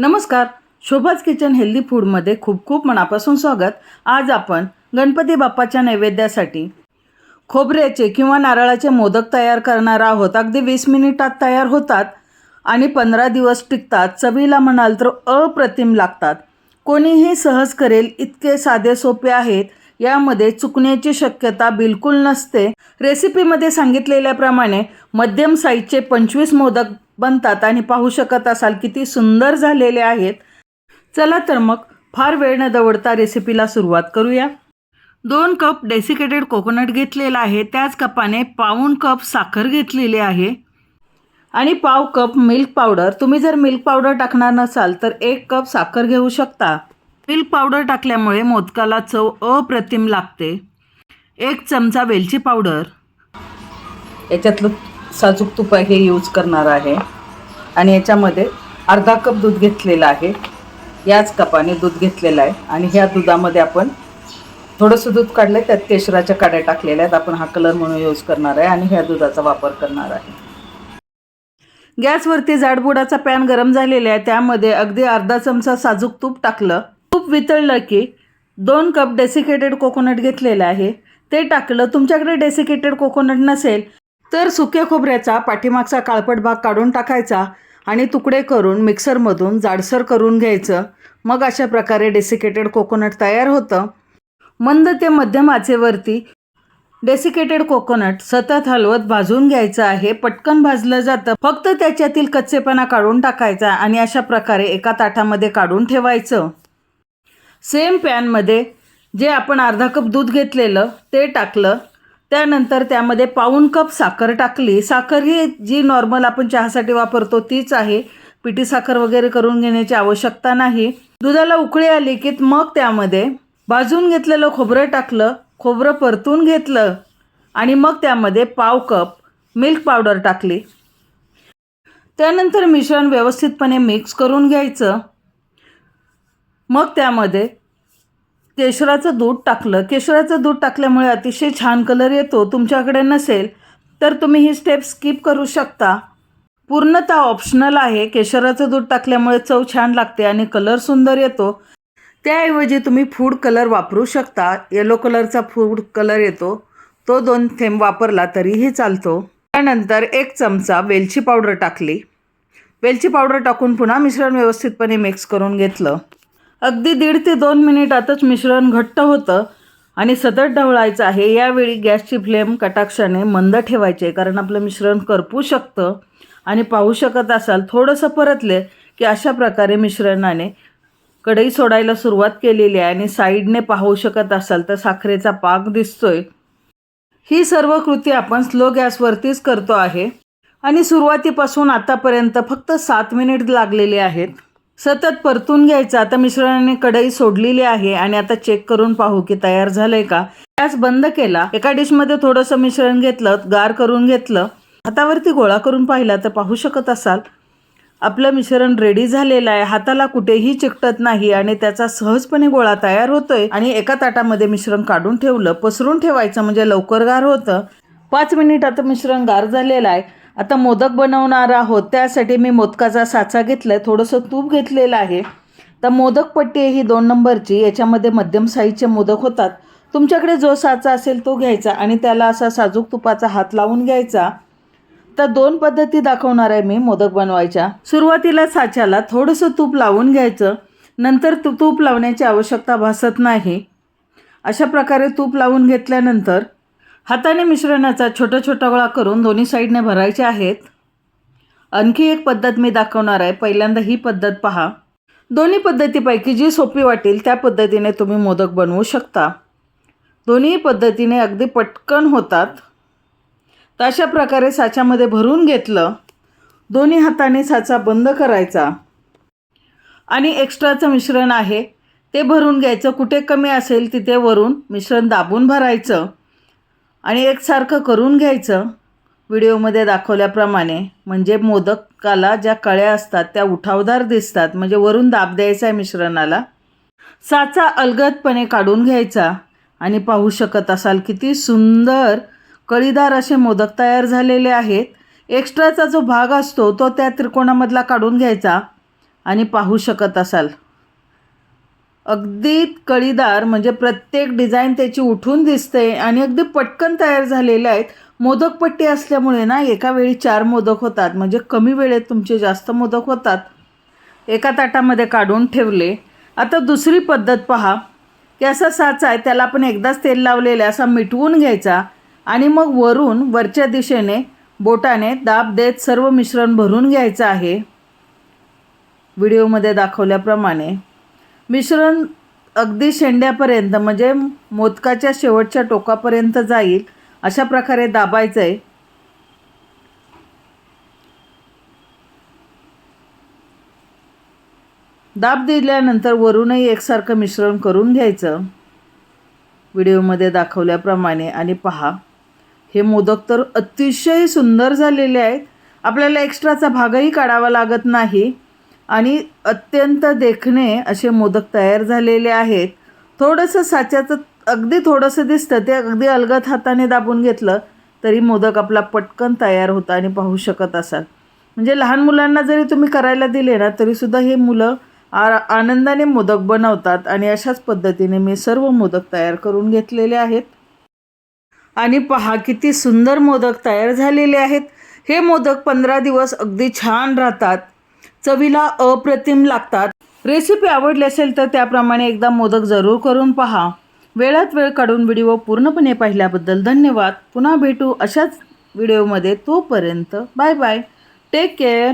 नमस्कार. शोभाच kitchen healthy फूडमध्ये खूप खूप मनापासून स्वागत. आज आपण गणपती बाप्पाच्या नैवेद्यासाठी खोबऱ्याचे किंवा नारळाचे मोदक तयार करणार आहोत. अगदी वीस मिनिटात तयार होतात आणि पंधरा दिवस टिकतात. चवीला म्हणाल तर अप्रतिम लागतात. कोणीही सहज करेल इतके साधे सोपे आहेत. यामध्ये चुकण्याची शक्यता बिलकुल नसते. रेसिपीमध्ये सांगितलेल्याप्रमाणे मध्यम साईजचे पंचवीस मोदक बनतात आणि पाहू शकत असाल किती सुंदर झालेले आहेत. चला तर मग फार वेळ न दवडता रेसिपीला सुरुवात करूया. दोन कप डेसिकेटेड कोकोनट घेतलेला आहे. त्याच कपाने पाऊण कप साखर घेतलेली आहे. आणि पाव कप मिल्क पावडर. तुम्ही जर मिल्क पावडर टाकणार नसाल तर एक कप साखर घेऊ शकता. मिल्क पावडर टाकल्यामुळे मोदकाला चव अप्रतिम लागते. एक चमचा वेलची पावडर. याच्यातलं साजूक तूप हे यूज करणार आहे. आणि याच्यामध्ये अर्धा कप दूध घेतलेलं आहे. याच कपाने दूध घेतलेलं आहे. आणि ह्या दुधामध्ये आपण थोडंसं दूध काढलं आहे त्यात केशराच्या काड्या टाकलेल्या आहेत. आपण हा कलर म्हणून यूज करणार आहे आणि ह्या दुधाचा वापर करणार आहे. गॅसवरती जाडबुडाचा पॅन गरम झालेला आहे. त्यामध्ये अगदी अर्धा चमचा साजूक तूप टाकलं. तूप वितळलं की दोन कप डेसिकेटेड कोकोनट घेतलेलं आहे. ते टाकलं. तुमच्याकडे डेसिकेटेड कोकोनट नसेल तर सुक्या खोबऱ्याचा पाठीमागचा काळपट भाग काढून टाकायचा आणि तुकडे करून मिक्सरमधून जाडसर करून घ्यायचं. मग अशा प्रकारे डेसिकेटेड कोकोनट तयार होतं. मंद ते मध्यम आचेवरती डेसिकेटेड कोकोनट सतत हलवत भाजून घ्यायचं आहे. पटकन भाजलं जातं. फक्त त्याच्यातील कच्चेपणा काढून टाकायचा आणि अशा प्रकारे एका ताटामध्ये काढून ठेवायचं. सेम पॅनमध्ये जे आपण अर्धा कप दूध घेतलेलं ते टाकलं. त्यानंतर त्यामध्ये पाऊण कप साखर टाकली. साखर ही जी नॉर्मल आपण चहासाठी वापरतो तीच आहे. पिठी साखर वगैरे करून घेण्याची आवश्यकता नाही. दुधाला उकळी आली की मग त्यामध्ये भाजून घेतलेलं खोबरं टाकलं खोबरं परतून घेतलं आणि मग त्यामध्ये पाव कप मिल्क पावडर टाकली. त्यानंतर मिश्रण व्यवस्थितपणे मिक्स करून घ्यायचं. मग त्यामध्ये केशराचं दूध टाकलं. केशराचं दूध टाकल्यामुळे अतिशय छान कलर येतो तुमच्याकडे नसेल तर तुम्ही ही स्टेप स्किप करू शकता. पूर्णतः ऑप्शनल आहे. केशराचं दूध टाकल्यामुळे चव छान लागते आणि कलर सुंदर येतो. त्याऐवजी तुम्ही फूड कलर वापरू शकता. येलो कलरचा फूड कलर येतो. तो दोन थेंब वापरला तरीही चालतो. त्यानंतर एक चमचा वेलची पावडर टाकली. वेलची पावडर टाकून पुन्हा मिश्रण व्यवस्थितपणे मिक्स करून घेतलं. अगदी दीड ते दोन मिनिटातच मिश्रण घट्ट होतं आणि सतत ढवळायचं आहे. यावेळी गॅसची फ्लेम कटाक्षाने मंद ठेवायचे कारण आपलं मिश्रण करपू शकतं आणि पाहू शकत असाल थोडंसं परतले की अशा प्रकारे मिश्रणाने कढई सोडायला सुरुवात केलेली आहे आणि साईडने पाहू शकत असाल तर साखरेचा पाक दिसतोय. ही सर्व कृती आपण स्लो गॅसवरतीच करतो आहे आणि सुरुवातीपासून आतापर्यंत फक्त सात मिनिट लागलेले आहेत. सतत परतून घ्यायचं. आता मिश्रणाने कढई सोडलेली आहे आणि आता चेक करून पाहू की तयार झालंय का. गॅस बंद केला. एका डिशमध्ये थोडंसं मिश्रण घेतलं गार करून घेतलं. हातावरती गोळा करून पाहिला तर पाहू शकत असाल. आपलं मिश्रण रेडी झालेलं आहे. हाताला कुठेही चिकटत नाही आणि त्याचा सहजपणे गोळा तयार होतोय. आणि एका ताटामध्ये मिश्रण काढून ठेवलं. पसरून ठेवायचं म्हणजे लवकर गार होतं. पाच मिनिटात मिश्रण गार झालेलं आहे. आता मोदक बनवणार आहोत त्यासाठी मी मोदकाचा साचा घेतला आहे थोडंसं तूप घेतलेलं आहे. तर मोदक पट्टी ही दोन नंबरची याच्यामध्ये मध्यम साईजचे मोदक होतात. तुमच्याकडे जो साचा असेल तो घ्यायचा आणि त्याला असा साजूक तुपाचा हात लावून घ्यायचा. तर दोन पद्धती दाखवणार आहे मी मोदक बनवायच्या. सुरुवातीला साच्याला थोडंसं तूप लावून घ्यायचं. नंतर तू तूप लावण्याची आवश्यकता भासत नाही. अशा प्रकारे तूप लावून घेतल्यानंतर हाताने मिश्रणाचा छोटा छोटा गोळा करून दोन्ही साईडने भरायचे आहेत. आणखी एक पद्धत मी दाखवणार आहे. पहिल्यांदा ही पद्धत पहा. दोन्ही पद्धतीपैकी जी सोपी वाटेल त्या पद्धतीने तुम्ही मोदक बनवू शकता. दोन्ही पद्धतीने अगदी पटकन होतात. तर अशा प्रकारे साच्यामध्ये भरून घेतलं दोन्ही हाताने साचा बंद करायचा. आणि एक्स्ट्राचं मिश्रण आहे ते भरून घ्यायचं. कुठे कमी असेल तिथे वरून मिश्रण दाबून भरायचं. आणि एकसारखं करून घ्यायचं व्हिडिओमध्ये दाखवल्याप्रमाणे. म्हणजे मोदकाला ज्या कळ्या असतात त्या उठावदार दिसतात. म्हणजे वरून दाब द्यायचा आहे मिश्रणाला. साचा अलगदपणे काढून घ्यायचा. आणि पाहू शकत असाल किती सुंदर कळीदार असे मोदक तयार झालेले आहेत. एक्स्ट्राचा जो भाग असतो तो त्या त्रिकोणामधला काढून घ्यायचा. आणि पाहू शकत असाल. अगदी कळीदार म्हणजे प्रत्येक डिझाईन त्याची उठून दिसते आणि अगदी पटकन तयार झालेले आहेत. मोदकपट्टी असल्यामुळे ना एका वेळी चार मोदक होतात. म्हणजे कमी वेळेत तुमचे जास्त मोदक होतात. एका ताटामध्ये काढून ठेवले. आता दुसरी पद्धत पहा. की असा साचा आहे त्याला आपण एकदाच तेल लावलेलं आहे असा मिटवून घ्यायचा आणि मग वरून वरच्या दिशेने बोटाने दाब देत सर्व मिश्रण भरून घ्यायचं आहे. व्हिडिओमध्ये दाखवल्याप्रमाणे. मिश्रण अगदी शेंड्यापर्यंत म्हणजे मोदकाच्या शेवटच्या टोकापर्यंत जाईल अशा प्रकारे दाबायचं आहे दाब दिल्यानंतर वरूनही एकसारखं मिश्रण करून घ्यायचं. व्हिडिओमध्ये दाखवल्याप्रमाणे आणि पहा हे मोदक तर अतिशय सुंदर झालेले आहेत. आपल्याला एक्स्ट्राचा भागही काढावा लागत नाही. आणि अत्यंत देखणे असे मोदक तयार झालेले आहेत. थोडंसं साच्याचं अगदी थोडंसं दिसतं ते अगदी अलगत हाताने दाबून घेतलं तरी मोदक आपला पटकन तयार होता आणि पाहू शकत असाल. म्हणजे लहान मुलांना जरी तुम्ही करायला दिले ना तरीसुद्धा हे मुलं आ आनंदाने मोदक बनवतात आणि अशाच पद्धतीने मी सर्व मोदक तयार करून घेतलेले आहेत. आणि पहा किती सुंदर मोदक तयार झालेले आहेत. हे मोदक पंधरा दिवस अगदी छान राहतात. चवीला अप्रतिम लागतात. रेसिपी आवडली असेल तर त्याप्रमाणे एकदा मोदक जरूर करून पहा. वेळात वेळ काढून व्हिडिओ पूर्णपणे पाहिल्याबद्दल धन्यवाद. पुन्हा भेटू अशाच व्हिडिओमध्ये तोपर्यंत बाय बाय टेक केअर